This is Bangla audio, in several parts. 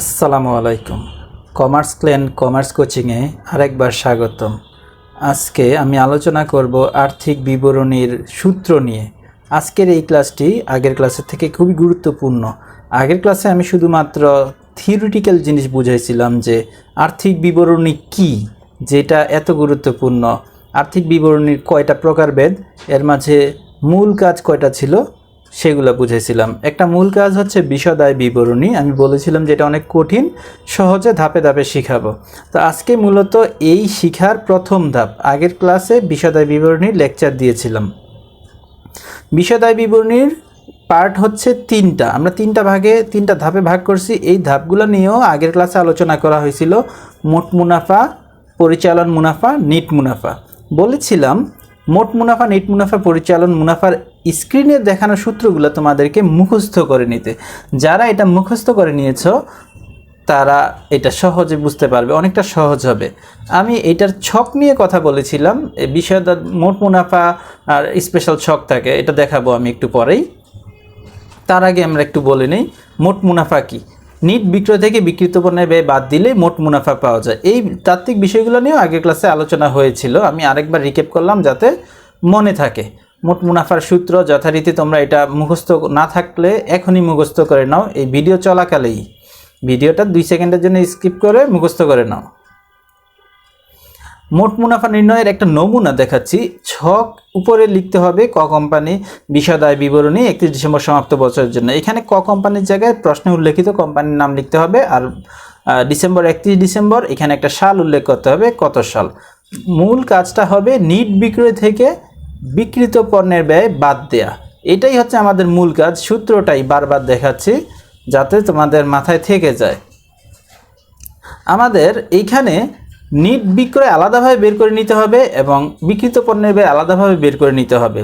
আসসালামু আলাইকুম। কমার্স ক্লেন কমার্স কোচিংয়ে আরেকবার স্বাগতম। আজকে আমি আলোচনা করব আর্থিক বিবরণীর সূত্র নিয়ে। আজকের এই ক্লাসটি আগের ক্লাসের থেকে খুবই গুরুত্বপূর্ণ। আগের ক্লাসে আমি শুধুমাত্র থিওরিটিক্যাল জিনিস বুঝাইছিলাম যে আর্থিক বিবরণী কি, যেটা এত গুরুত্বপূর্ণ, আর্থিক বিবরণীর কয়টা প্রকারভেদ, এর মাঝে মূল কাজ কয়টা ছিল সেগুলো বুঝেছিলাম। একটা মূল কাজ হচ্ছে বিষদায় বিবরণী। আমি বলেছিলাম যে এটা অনেক কঠিন, সহজে ধাপে ধাপে শিখাবো। তো আজকে মূলত এই শিখার প্রথম ধাপ। আগের ক্লাসে বিষদায় বিবরণীর লেকচার দিয়েছিলাম। বিষদায় বিবরণীর পার্ট হচ্ছে তিনটা। আমরা তিনটা ভাগে, তিনটা ধাপে ভাগ করছি। এই ধাপগুলো নিয়েও আগের ক্লাসে আলোচনা করা হয়েছিল। মোট মুনাফা, পরিচালন মুনাফা, নিট মুনাফা। বলেছিলাম মোট মুনাফা নেট মুনাফা, পরিচালন মুনাফার স্ক্রিনে দেখানো সূত্রগুলো তোমাদেরকে মুখস্থ করে নিতে। যারা এটা মুখস্থ করে নিয়েছো, তারা এটা সহজে বুঝতে পারবে, অনেকটা সহজ হবে। আমি এটার ছক নিয়ে কথা বলেছিলাম এই বিষয়টা মোট মুনাফা আর স্পেশাল ছক থাকে, এটা দেখাবো আমি একটু পরেই। তার আগে আমরা একটু বলে নিই, মোট মুনাফা কি? নিট বিক্রয় থেকে বিকৃত পণ্যের ব্যয় বাদ দিলে মোট মুনাফা পাওয়া যায়। এই তাত্ত্বিক বিষয়গুলো নিয়েও আগের ক্লাসে আলোচনা হয়েছিল। আমি আরেকবার রিকেপ করলাম যাতে মনে থাকে। মোট মুনাফার সূত্র যথারীতি তোমরা এটা মুখস্থ না থাকলে এখনই মুখস্থ করে নাও। এই ভিডিও চলাকালেই। ভিডিওটা দুই সেকেন্ডের জন্য স্কিপ করে মুখস্থ করে নাও। মোট মুনাফা নির্ণয়ের একটা নমুনা দেখাচ্ছি। ছক উপরে লিখতে হবে ক কোম্পানি বিষাদায় বিবরণী একত্রিশ ডিসেম্বর সমাপ্ত বছরের জন্য। এখানে ক কোম্পানির জায়গায় প্রশ্নে উল্লেখিত কোম্পানির নাম লিখতে হবে আর ডিসেম্বর একত্রিশ ডিসেম্বর এখানে একটা সাল উল্লেখ করতে হবে কত সাল। মূল কাজটা হবে নিট বিক্রয় থেকে বিকৃত পণ্যের ব্যয় বাদ দেয়া। এটাই হচ্ছে আমাদের মূল কাজ, সূত্রটাই বারবার দেখাচ্ছি যাতে তোমাদের মাথায় থেকে যায়। আমাদের এইখানে নিট বিক্রয় আলাদাভাবে বের করে নিতে হবে এবং বিকৃত পণ্যের ব্যয় আলাদাভাবে বের করে নিতে হবে।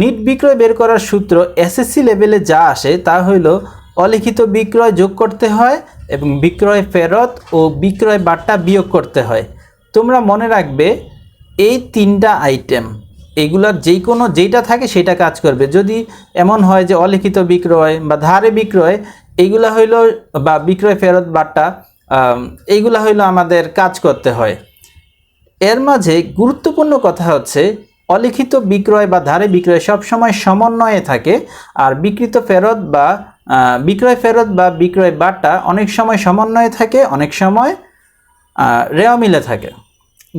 নিট বিক্রয় বের করার সূত্র এসএসসি লেভেলে যা আসে তা হইল অলিখিত বিক্রয় যোগ করতে হয় এবং বিক্রয় ফেরত ও বিক্রয় বার্তা বিয়োগ করতে হয়। তোমরা মনে রাখবে, এই তিনটা আইটেম এগুলার যেই কোনো যেইটা থাকে সেটা কাজ করবে। যদি এমন হয় যে অলিখিত বিক্রয় বা ধারে বিক্রয় এইগুলা হইল বা বিক্রয় ফেরত বার্তা এইগুলা হইল আমাদের কাজ করতে হয়। এর মাঝে গুরুত্বপূর্ণ কথা হচ্ছে, অলিখিত বিক্রয় বা ধারে বিক্রয় সবসময় সমন্বয়ে থাকে, আর বিকৃত ফেরত বা বিক্রয় ফেরত বা বিক্রয় বার্তা অনেক সময় সমন্বয়ে থাকে, অনেক সময় রেওয়া মিলে থাকে।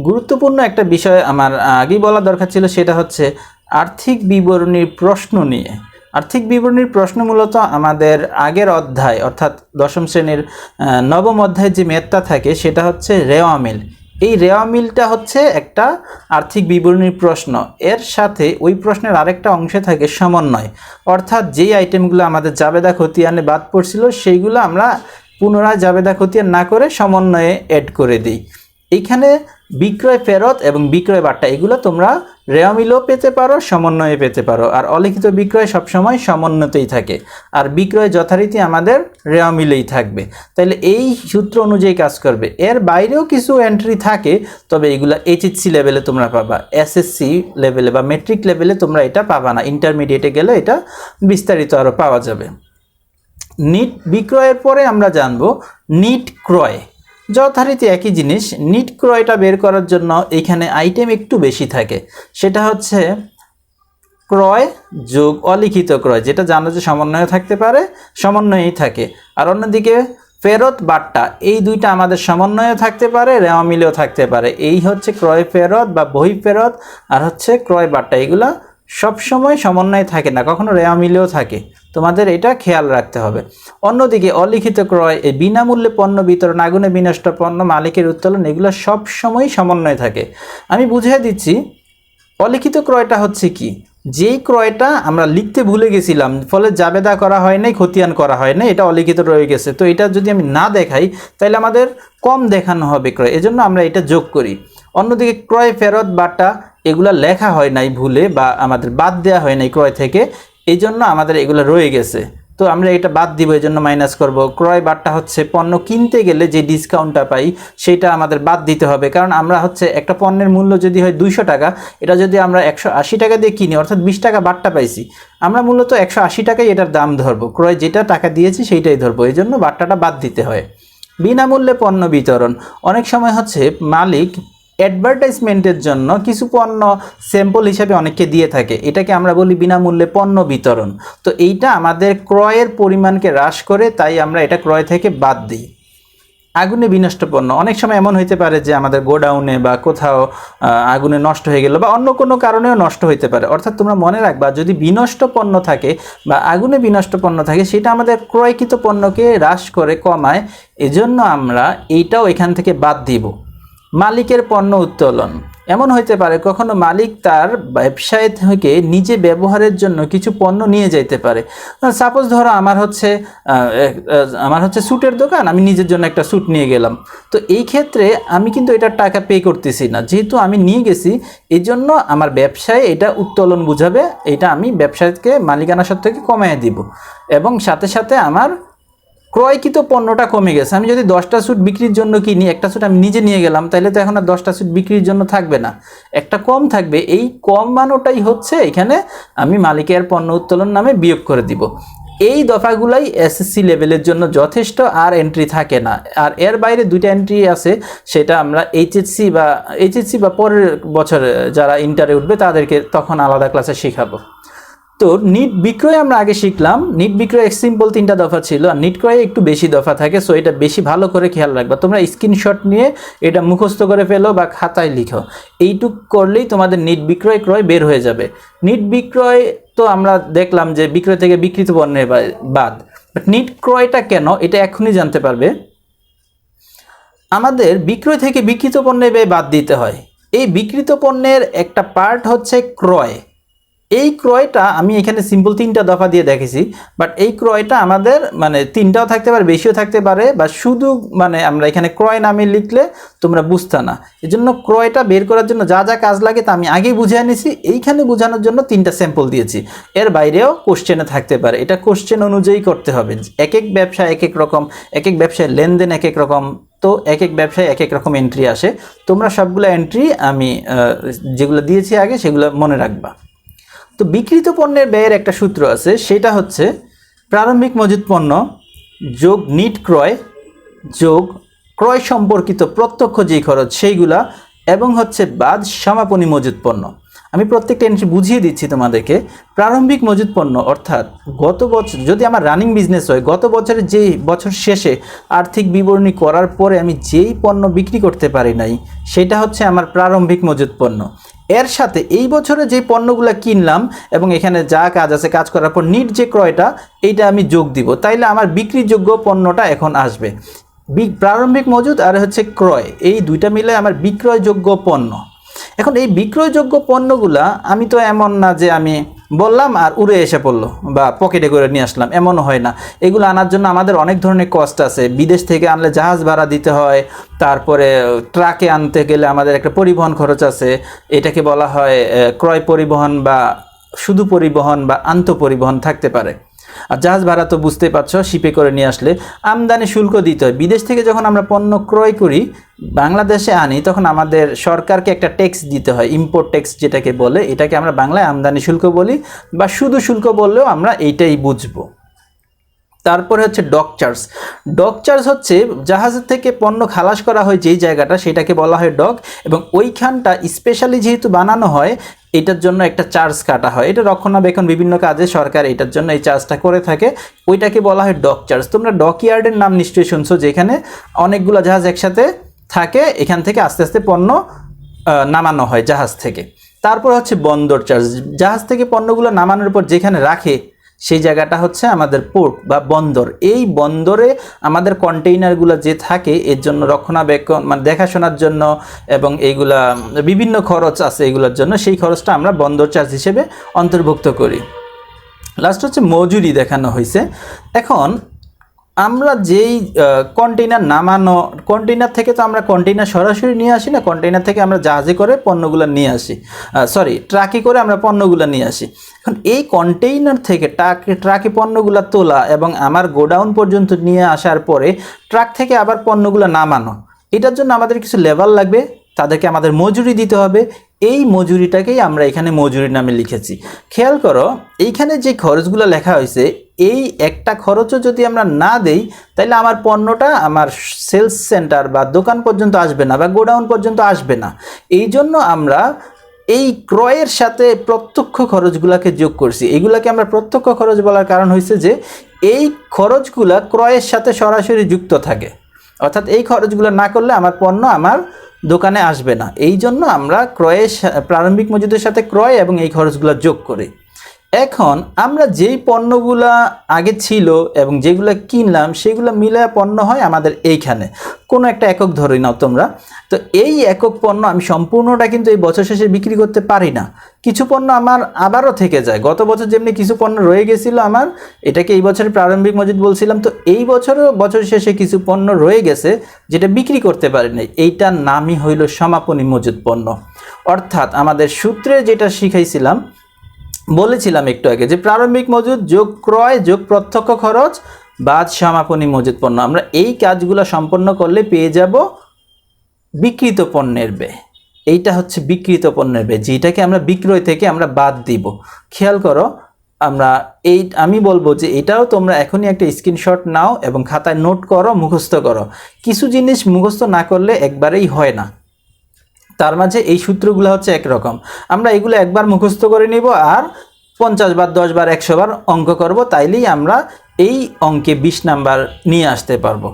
গুরুত্বপূর্ণ একটা বিষয় আমার আগেই বলা দরকার ছিল, সেটা হচ্ছে আর্থিক বিবরণীর প্রশ্ন নিয়ে। আর্থিক বিবরণীর প্রশ্ন মূলত আমাদের আগের অধ্যায়, অর্থাৎ দশম শ্রেণির নবম অধ্যায়ে যে মেদটা থাকে সেটা হচ্ছে রেওয়া মিল। এই রেওয়া মিলটা হচ্ছে একটা আর্থিক বিবরণীর প্রশ্ন। এর সাথে ওই প্রশ্নের আরেকটা অংশে থাকে সমন্বয়। অর্থাৎ যেই আইটেমগুলো আমাদের জাবেদা খতিয়ানে বাদ পড়ছিল, সেইগুলো আমরা পুনরায় জাবেদা খতিয়ান না করে সমন্বয়ে অ্যাড করে দিই। এইখানে বিক্রয় ফেরত এবং বিক্রয় বার্তা, এগুলো তোমরা রেওয়ামিলও পেতে পারো, সমন্বয়ে পেতে পারো। আর অলিখিত বিক্রয় সবসময় সমন্বয়তেই থাকে। আর বিক্রয় যথারীতি আমাদের রেওয়ামিলেই থাকবে। তাহলে এই সূত্র অনুযায়ী কাজ করবে। এর বাইরেও কিছু এন্ট্রি থাকে, তবে এগুলো এইচএসসি লেভেলে তোমরা পাবা। এসএসসি লেভেলে বা মেট্রিক লেভেলে তোমরা এটা পাবা না। ইন্টারমিডিয়েটে গেলে এটা বিস্তারিত আরও পাওয়া যাবে। নিট বিক্রয়ের পরে আমরা জানব নিট ক্রয়। যথারীতি একই জিনিস নিট ক্রয়টা বের করার জন্য এখানে আইটেম একটু বেশি থাকে। সেটা হচ্ছে ক্রয় যোগ অলিখিত ক্রয়, যেটা জানা যে সমন্বয়ে থাকতে পারে, সমন্বয়েই থাকে। আর অন্যদিকে ফেরত বাট্টা, এই দুইটা আমাদের সমন্বয়ে থাকতে পারে, রেওয়া মিলেও থাকতে পারে। এই হচ্ছে ক্রয় ফেরত বা বহি ফেরত, আর হচ্ছে ক্রয় বাট্টা, এগুলা সবসময় সমন্বয় থাকে না, কখনো রেয়া মিলেও থাকে। তোমাদের এটা খেয়াল রাখতে হবে। অন্যদিকে অলিখিত ক্রয় এই বিনামূল্যে পণ্য বিতরণ, আগুনে বিনষ্ট পণ্য, মালিকের উত্তোলন, এগুলো সবসময় সমন্বয় থাকে। আমি বুঝিয়ে দিচ্ছি, অলিখিত ক্রয়টা হচ্ছে কি? যেই ক্রয়টা আমরা লিখতে ভুলে গেছিলাম, ফলে জাবেদা করা হয় নাই, খতিয়ান করা হয় নাই, এটা অলিখিত রয়ে গেছে। তো এটা যদি আমি না দেখাই, তাহলে আমাদের কম দেখানো হবে ক্রয়, এজন্য আমরা এটা যোগ করি। অন্যদিকে ক্রয় ফেরত বাটা এগুলা লেখা হয় নাই ভুলে বা আমাদের বাদ দেওয়া হয় নাই ক্রয় থেকে, এই জন্য আমাদের এগুলো রয়ে গেছে। তো আমরা এটা বাদ দিব, এই জন্য মাইনাস করব। ক্রয় বারটা হচ্ছে পণ্য কিনতে গেলে যে ডিসকাউন্টটা পাই, সেটা আমাদের বাদ দিতে হবে। কারণ আমরা হচ্ছে একটা পণ্যের মূল্য যদি হয় দুইশো টাকা, এটা যদি আমরা একশো আশি টাকা দিয়ে কিনি, অর্থাৎ বিশ টাকা বারটা পাইছি, আমরা মূলত একশো আশি টাকাই এটার দাম ধরবো। ক্রয় যেটা টাকা দিয়েছি সেইটাই ধরবো। এই জন্য বারটাটা বাদ দিতে হয়। বিনামূল্যে পণ্য বিতরণ। অনেক সময় হচ্ছে মালিক অ্যাডভার্টাইজমেন্টের জন্য কিছু পণ্য স্যাম্পল হিসাবে অনেককে দিয়ে থাকে। এটাকে আমরা বলি বিনামূল্যে পণ্য বিতরণ। তো এইটা আমাদের ক্রয়ের পরিমাণকে হ্রাস করে, তাই আমরা এটা ক্রয় থেকে বাদ দিই। আগুনে বিনষ্ট পণ্য। অনেক সময় এমন হইতে পারে যে আমাদের গোডাউনে বা কোথাও আগুনে নষ্ট হয়ে গেল বা অন্য কোনো কারণেও নষ্ট হইতে পারে। অর্থাৎ তোমরা মনে রাখবা, যদি বিনষ্ট পণ্য থাকে বা আগুনে বিনষ্ট পণ্য থাকে, সেটা আমাদের ক্রয়কৃত পণ্যকে হ্রাস করে কমায়। এজন্য আমরা এইটাও এখান থেকে বাদ দিব। মালিকের পণ্য উত্তোলন। এমন হইতে পারে কখনো মালিক তার ব্যবসায় থেকে নিজে ব্যবহারের জন্য কিছু পণ্য নিয়ে যাইতে পারে। সাপোজ ধরো আমার হচ্ছে আমার হচ্ছে স্যুটের দোকান, আমি নিজের জন্য একটা স্যুট নিয়ে গেলাম। তো এই ক্ষেত্রে আমি কিন্তু এটার টাকা পে করতেছি না। যেহেতু আমি নিয়ে গেছি এই জন্য আমার ব্যবসায় এটা উত্তোলন বুঝাবে, এটা আমি ব্যবসায়কে মালিকানা সত্ত্বকে কমায় দিব। এবং সাথে সাথে আমার ক্রয়কৃত পণ্যটা কমে গেছে। আমি যদি দশটা স্যুট বিক্রির জন্য কিনি, একটা স্যুট আমি নিজে নিয়ে গেলাম তাহলে তো এখন আর দশটা স্যুট বিক্রির জন্য থাকবে না। একটা কম থাকবে, এই কম মানোটাই হচ্ছে এখানে আমি মালিকের পণ্য উত্তোলন নামে বিয়োগ করে দিব। এই দফাগুলাই এসএসসি লেভেলের জন্য যথেষ্ট, আর এন্ট্রি থাকে না। আর এর বাইরে দুইটা এন্ট্রি আছে, সেটা আমরা এইচএসসি বা এইচএসসি বা পরের বছরে যারা ইন্টারে উঠবে, তাদেরকে তখন আলাদা ক্লাসে শেখাবো। তো নিট বিক্রয় আমরা আগে শিখলাম। নিট বিক্রয় সিম্পল তিনটা দফা ছিল, আর নিট ক্রয়ে একটু বেশি দফা থাকে সো এটা বেশি ভালো করে খেয়াল রাখবা। তোমরা স্ক্রিনশট নিয়ে এটা মুখস্থ করে ফেলো বা খাতায় লিখো। এইটুক করলেই তোমাদের নিট বিক্রয় ক্রয় বের হয়ে যাবে। নিট বিক্রয় তো আমরা দেখলাম যে বিক্রয় থেকে বিকৃত পণ্যের বাদ। বাট নিট ক্রয়টা কেন? এটা এখনই জানতে পারবে। আমাদের বিক্রয় থেকে বিকৃত পণ্যের ব্যয় বাদ দিতে হয়। এই বিকৃত পণ্যের একটা পার্ট হচ্ছে ক্রয়। এই ক্রয়টা আমি এখানে সিম্পল তিনটা দফা দিয়ে দেখেছি বাট এই ক্রয়টা আমাদের মানে তিনটাও থাকতে পারে, বেশিও থাকতে পারে, বা শুধু মানে আমরা এখানে ক্রয় নামে লিখলে তোমরা বুঝতে না। এই জন্য ক্রয়টা বের করার জন্য যা যা কাজ লাগে তা আমি আগেই বুঝে নিছি এইখানে বোঝানোর জন্য তিনটা স্যাম্পল দিয়েছি। এর বাইরেও কোশ্চেনে থাকতে পারে, এটা কোশ্চেন অনুযায়ী করতে হবে। এক এক ব্যবসা এক এক রকম, এক এক ব্যবসায় লেনদেন এক এক রকম, তো এক এক ব্যবসায় এক এক রকম এন্ট্রি আসে। তোমরা সবগুলো এন্ট্রি আমি যেগুলো দিয়েছি আগে সেগুলো মনে রাখবা। তো বিকৃত পণ্যের ব্যয়ের একটা সূত্র আছে, সেটা হচ্ছে প্রারম্ভিক মজুত পণ্য যোগ নিট ক্রয় যোগ ক্রয় সম্পর্কিত প্রত্যক্ষ যেই খরচ সেইগুলা এবং হচ্ছে বাদ সমাপনী মজুত পণ্য। আমি প্রত্যেকটা এন্ট্রি বুঝিয়ে দিচ্ছি তোমাদেরকে। প্রারম্ভিক মজুত পণ্য, অর্থাৎ গত বছর, যদি আমার রানিং বিজনেস হয়, গত বছরের যেই বছর শেষে আর্থিক বিবরণী করার পরে আমি যেই পণ্য বিক্রি করতে পারি নাই, সেটা হচ্ছে আমার প্রারম্ভিক মজুত পণ্য। এর সাথে এই বছরে যে পণ্যগুলো কিনলাম এবং এখানে যা কাজ আছে, কাজ করার পর নিট যে ক্রয়টা, এইটা আমি যোগ দিব। তাইলে আমার বিক্রিযোগ্য পণ্যটা এখন আসবে। প্রারম্ভিক মজুদ আর হচ্ছে ক্রয়, এই দুইটা মিলে আমার বিক্রয়যোগ্য পণ্য। এখন এই বিক্রয়যোগ্য পণ্যগুলা আমি তো এমন না যে আমি বললাম আর উড়ে এসে পড়ল বা পকেটে করে নিয়ে আসলাম, এমনও হয় না। এগুলো আনার জন্য আমাদের অনেক ধরনের কষ্ট আছে। বিদেশ থেকে আনলে জাহাজ ভাড়া দিতে হয়, তারপরে ট্রাকে আনতে গেলে আমাদের একটা পরিবহন খরচ আছে। এটাকে বলা হয় ক্রয় পরিবহন বা শুধু পরিবহন বা আন্ত পরিবহন থাকতে পারে। আর জাহাজ ভাড়া তো বুঝতেই পারছ শিপে করে নিয়ে আসলে। আমদানি শুল্ক দিতে হয়। বিদেশ থেকে যখন আমরা পণ্য ক্রয় করি, বাংলাদেশে আনি, তখন আমাদের সরকারকে একটা ট্যাক্স দিতে হয় ইম্পোর্ট ট্যাক্স যেটাকে বলে। এটাকে আমরা বাংলায় আমদানি শুল্ক বলি বা শুধু শুল্ক বললেও আমরা এইটাই বুঝব। তারপরে হচ্ছে ডক চার্জ ডক চার্জ হচ্ছে জাহাজের থেকে পণ্য খালাস করা হয় যেই জায়গাটা, সেটাকে বলা হয় ডক এবং ওইখানটা স্পেশালি যেহেতু বানানো হয় এটার জন্য একটা চার্জ কাটা হয়। এটা রক্ষণাবেক্ষণ বিভিন্ন কাজে সরকার এটার জন্য এই চার্জটা করে থাকে। ওইটাকে বলা হয় ডক চার্জ। তোমরা ডক ইয়ার্ডের নাম নিশ্চয়ই শুনছো, যেখানে অনেকগুলো জাহাজ একসাথে থাকে, এখান থেকে আস্তে আস্তে পণ্য নামানো হয় জাহাজ থেকে। তারপর হচ্ছে বন্দর চার্জ। জাহাজ থেকে পণ্যগুলো নামানোর পর যেখানে রাখে সেই জায়গাটা হচ্ছে আমাদের পোর্ট বা বন্দর। এই বন্দরে আমাদের কন্টেইনারগুলো যে থাকে, এর জন্য রক্ষণাবেক্ষণ মানে দেখাশোনার জন্য এবং এইগুলা বিভিন্ন খরচ আছে এগুলোর জন্য, সেই খরচটা আমরা বন্দর চার্জ হিসেবে অন্তর্ভুক্ত করি। লাস্ট হচ্ছে মজুরি দেখানো হয়েছে এখন আমরা যেই কন্টেইনার নামানো কন্টেইনার থেকে তো আমরা কন্টেইনার সরাসরি নিয়ে আসি না কন্টেইনার থেকে আমরা জাহাজে করে পণ্যগুলো নিয়ে আসি। সরি ট্রাকে করে আমরা পণ্যগুলো নিয়ে আসি। এখন এই কন্টেইনার থেকে ট্রাকে ট্রাকে পণ্যগুলো তোলা এবং আমার গোডাউন পর্যন্ত নিয়ে আসার পরে ট্রাক থেকে আবার পণ্যগুলো নামানো, এটার জন্য আমাদের কিছু লেবার লাগবে, তাদেরকে আমাদের মজুরি দিতে হবে। এই মজুরিটাকেই আমরা এখানে মজুরি নামে লিখেছি। খেয়াল করো, এইখানে যে খরচগুলো লেখা হয়েছে এই একটা খরচও যদি আমরা না দেই তাহলে আমার পণ্যটা আমার সেলস সেন্টার বা দোকান পর্যন্ত আসবে না বা গোডাউন পর্যন্ত আসবে না। এই জন্য আমরা এই ক্রয়ের সাথে প্রত্যক্ষ খরচগুলাকে যোগ করছি। এগুলাকে আমরা প্রত্যক্ষ খরচ বলার কারণ হয়েছে যে, এই খরচগুলা ক্রয়ের সাথে সরাসরি যুক্ত থাকে। অর্থাৎ এই খরচগুলো না করলে আমার পণ্য আমার দোকানে আসবে না। এই জন্য আমরা ক্রয়ের প্রারম্ভিক মজুদের সাথে ক্রয় এবং এই খরচগুলো যোগ করি। এখন আমরা যেই পণ্যগুলা আগে ছিল এবং যেগুলো কিনলাম, সেগুলো মিলে পণ্য হয় আমাদের এইখানে। কোনো একটা একক ধরে নাও তোমরা। তো এই একক পণ্য আমি সম্পূর্ণটা কিন্তু এই বছর শেষে বিক্রি করতে পারি না। কিছু পণ্য আমার আবারও থেকে যায়। গত বছর যেমনি কিছু পণ্য রয়ে গেছিল আমার, এটাকে এই বছরের প্রারম্ভিক মজুদ বলছিলাম, তো এই বছরও বছর শেষে কিছু পণ্য রয়ে গেছে যেটা বিক্রি করতে পারি নাই। এইটার নামই হইল সমাপনী মজুদ পণ্য। অর্থাৎ আমাদের সূত্রে যেটা শিখাইছিলাম বলেছিলাম একটু আগে যে প্রারম্ভিক মজুদ, যোগ ক্রয়, যোগ প্রত্যক্ষ খরচ, বাদ সমাপনী মজুদ পণ্য। আমরা এই কাজগুলো সম্পন্ন করলে পেয়ে যাব বিকৃত পণ্যের ব্যয়। এইটা হচ্ছে বিকৃত পণ্যের ব্যয়। যেটাকে আমরা বিক্রয় থেকে আমরা বাদ দিব। খেয়াল করো, আমরা এই, আমি বলব যে এটাও তোমরা এখনই একটা স্ক্রিনশট নাও এবং খাতায় নোট করো, মুখস্থ করো। কিছু জিনিস মুখস্থ না করলে একবারেই হয় না। তার মাঝে এই সূত্রগুলো হচ্ছে একরকম। আমরা এগুলো একবার মুখস্থ করে নিব আর পঞ্চাশ বার, দশ বার, একশো বার অঙ্ক করব, তাইলেই আমরা এই অঙ্কে বিশ নাম্বার নিয়ে আসতে পারব।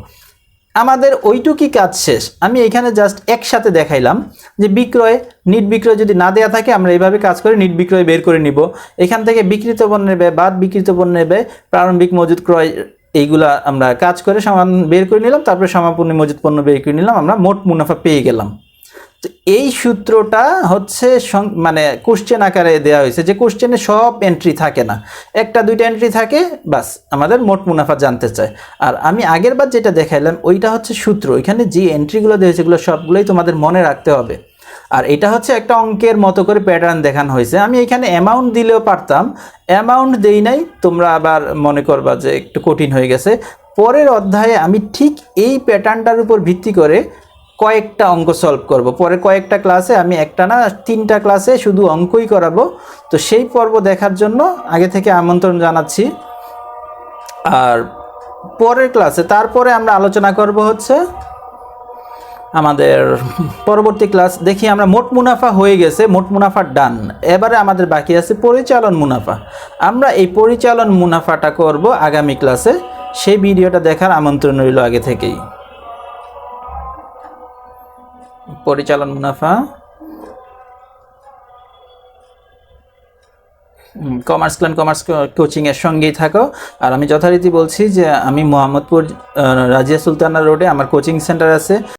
আমাদের ওইটুকুই কাজ শেষ। আমি এখানে জাস্ট একসাথে দেখাইলাম যে বিক্রয়, নিট বিক্রয় যদি না দেওয়া থাকে, আমরা এইভাবে কাজ করে নিট বিক্রয় বের করে নিব। এখান থেকে বিকৃত পণ্যের ব্যয়, বাদ বিকৃত পণ্যের ব্যয়, প্রারম্ভিক মজুদ ক্রয় এইগুলা আমরা কাজ করে সমান বের করে নিলাম, তারপরে সমাপনী মজুদ পণ্য বের করে নিলাম, আমরা মোট মুনাফা পেয়ে গেলাম। এই সূত্রটা হচ্ছে মানে কোশ্চেন আকারে দেওয়া হয়েছে যে কোশ্চেনে সব এন্ট্রি থাকে না। একটা, দুইটা এন্ট্রি থাকে, বাস, আমাদের মোট মুনাফা জানতে চায়। আর আমি আগের বার যেটা দেখাইলাম, ওইটা হচ্ছে সূত্র। ওইখানে যে এন্ট্রিগুলো দেওয়া হয়েছে, এগুলো সবগুলোই তোমাদের মনে রাখতে হবে। আর এটা হচ্ছে একটা অঙ্কের মতো করে প্যাটার্ন দেখানো হয়েছে। আমি এখানে অ্যামাউন্ট দিলেও পারতাম। অ্যামাউন্ট দেই নাই, তোমরা আবার মনে করবা যে একটু কঠিন হয়ে গেছে। পরের অধ্যায়ে আমি ঠিক এই প্যাটার্নটার উপর ভিত্তি করে কয়েকটা অঙ্ক সলভ করব। পরে কয়েকটা ক্লাসে আমি একটা না, তিনটা ক্লাসে শুধু অঙ্কই করাবো। তো সেই পর্ব দেখার জন্য আগে থেকে আমন্ত্রণ জানাচ্ছি। আর পরের ক্লাসে তারপরে আমরা আলোচনা করব হচ্ছে আমাদের পরবর্তী ক্লাস দেখি আমরা মোট মুনাফা হয়ে গেছে, মোট মুনাফা ডান এবারে আমাদের বাকি আছে পরিচালন মুনাফা। আমরা এই পরিচালন মুনাফাটা করব আগামী ক্লাসে সেই ভিডিওটা দেখার আমন্ত্রণ রইল আগে থেকেই। পরিচালন মুনাফা। কমার্স ক্লান কমার্স কোচিংয়ের সঙ্গেই থাকো। আর আমি যথারীতি বলছি যে আমি মোহাম্মদপুর রাজিয়া সুলতানা রোডে আমার কোচিং সেন্টার আছে।